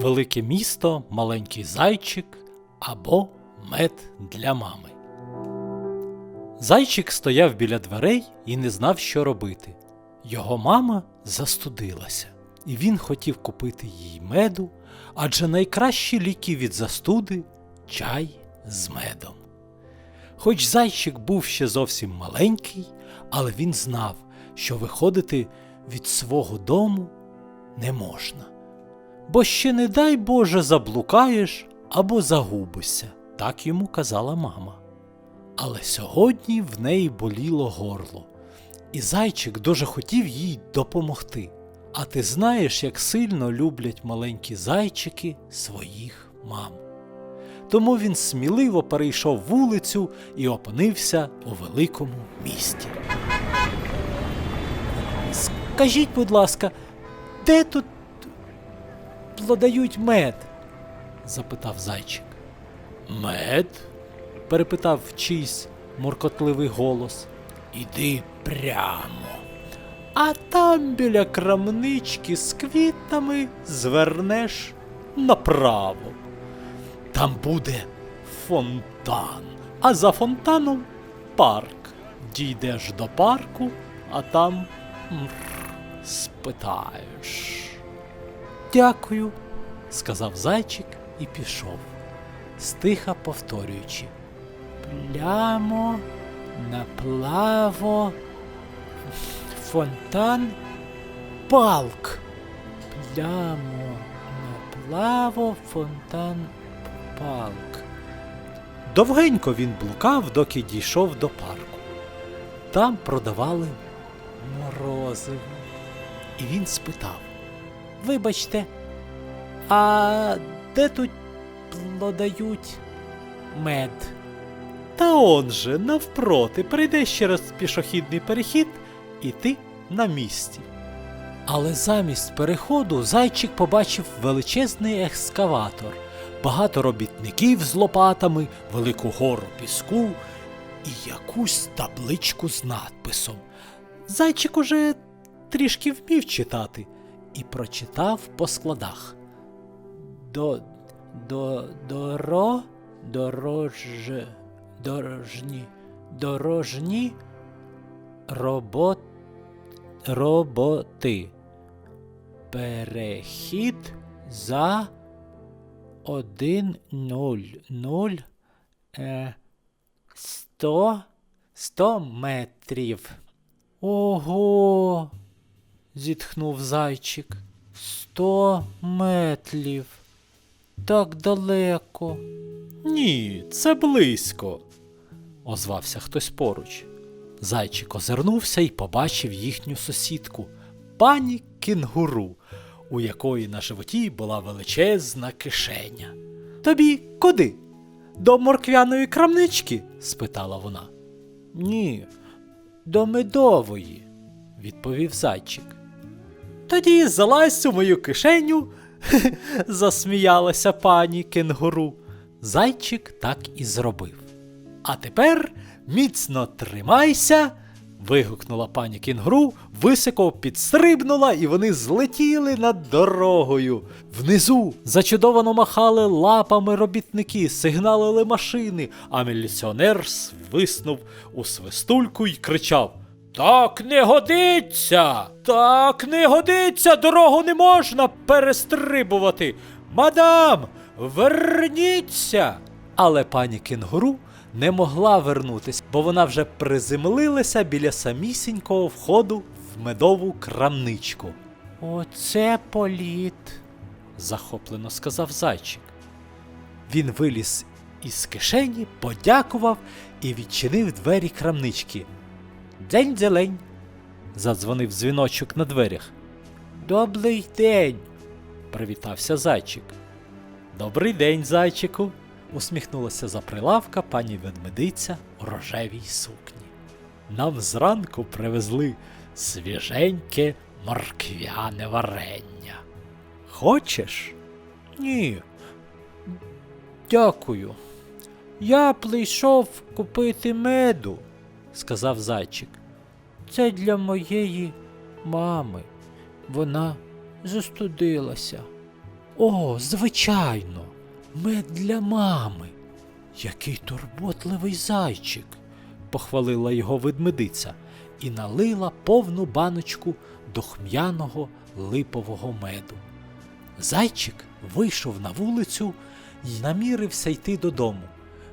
Велике місто, маленький зайчик або мед для мами. Зайчик стояв біля дверей і не знав, що робити. Його мама застудилася, і він хотів купити їй меду, адже найкращі ліки від застуди чай з медом. Хоч зайчик був ще зовсім маленький, але він знав, що виходити від свого дому не можна. Бо ще не дай Боже заблукаєш або загубишся, так йому казала мама. Але сьогодні в неї боліло горло, і зайчик дуже хотів їй допомогти. А ти знаєш, як сильно люблять маленькі зайчики своїх мам. Тому він сміливо перейшов вулицю і опинився у великому місті. Скажіть, будь ласка, де тут продають мед? запитав зайчик. Мед? перепитав чийсь муркотливий голос. Іди прямо. А там біля крамнички з квітами звернеш направо. Там буде фонтан, а за фонтаном парк. Дійдеш до парку, а там м, спитаєш. Дякую, сказав зайчик і пішов, стиха повторюючи. Плямо, наплаво, фонтан, палк. Плямо, наплаво, фонтан, палк. Довгенько він блукав, доки дійшов до парку. Там продавали морозиво. І він спитав: Вибачте, а де тут продають мед? Та он же, навпроти, прийдеш через пішохідний перехід, і ти на місці. Але замість переходу зайчик побачив величезний екскаватор, багато робітників з лопатами, велику гору піску і якусь табличку з надписом. Зайчик уже трішки вмів читати і прочитав по складах. До, до, доро, дорож, дорожні, дорожні робот, роботи. Перехід за 1.00 е, 100, 100 метрів. Ого. Зітхнув зайчик. Сто метрів. Так далеко. Ні, це близько, озвався хтось поруч. Зайчик озирнувся і побачив їхню сусідку, пані кінгуру, у якої на животі була величезна кишеня. Тобі куди? До морквяної крамнички? спитала вона. Ні, до медової, відповів зайчик. Тоді залазь у мою кишеню, засміялася пані кенгуру. Зайчик так і зробив. А тепер міцно тримайся. вигукнула пані кінгуру, високо підстрибнула, і вони злетіли над дорогою. Внизу зачудовано махали лапами робітники, сигналили машини, а міліціонер свиснув у свистульку й кричав: Так не годиться! Так не годиться! Дорогу не можна перестрибувати! Мадам, верніться! Але пані кінгуру не могла вернутись, бо вона вже приземлилася біля самісінького входу в медову крамничку. Оце політ, захоплено сказав зайчик. Він виліз із кишені, подякував і відчинив двері крамнички. День зелень. задзвонив дзвіночок на дверях. Добрий день, привітався зайчик. Добрий день, зайчику, усміхнулася за прилавка пані ведмедиця у рожевій сукні. Нам зранку привезли свіженьке морквяне варення. Хочеш? Ні. Дякую. Я прийшов купити меду, сказав зайчик. Це для моєї мами. Вона застудилася. О, звичайно, мед для мами. Який турботливий зайчик, похвалила його ведмедиця і налила повну баночку дохм'яного липового меду. Зайчик вийшов на вулицю і намірився йти додому.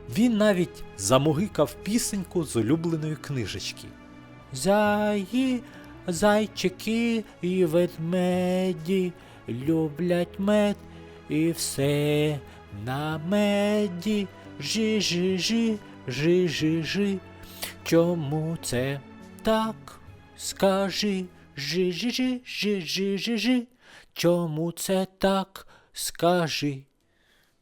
Він навіть замогикав пісеньку з улюбленої книжечки. Заї, зайчики і ведмеді люблять мед і все на меді. Жи-жи-жи, жи-жи-жи. Чому це так? Скажи, жи-жи-жи, жи-жи-жи-жи. Чому це так? Скажи.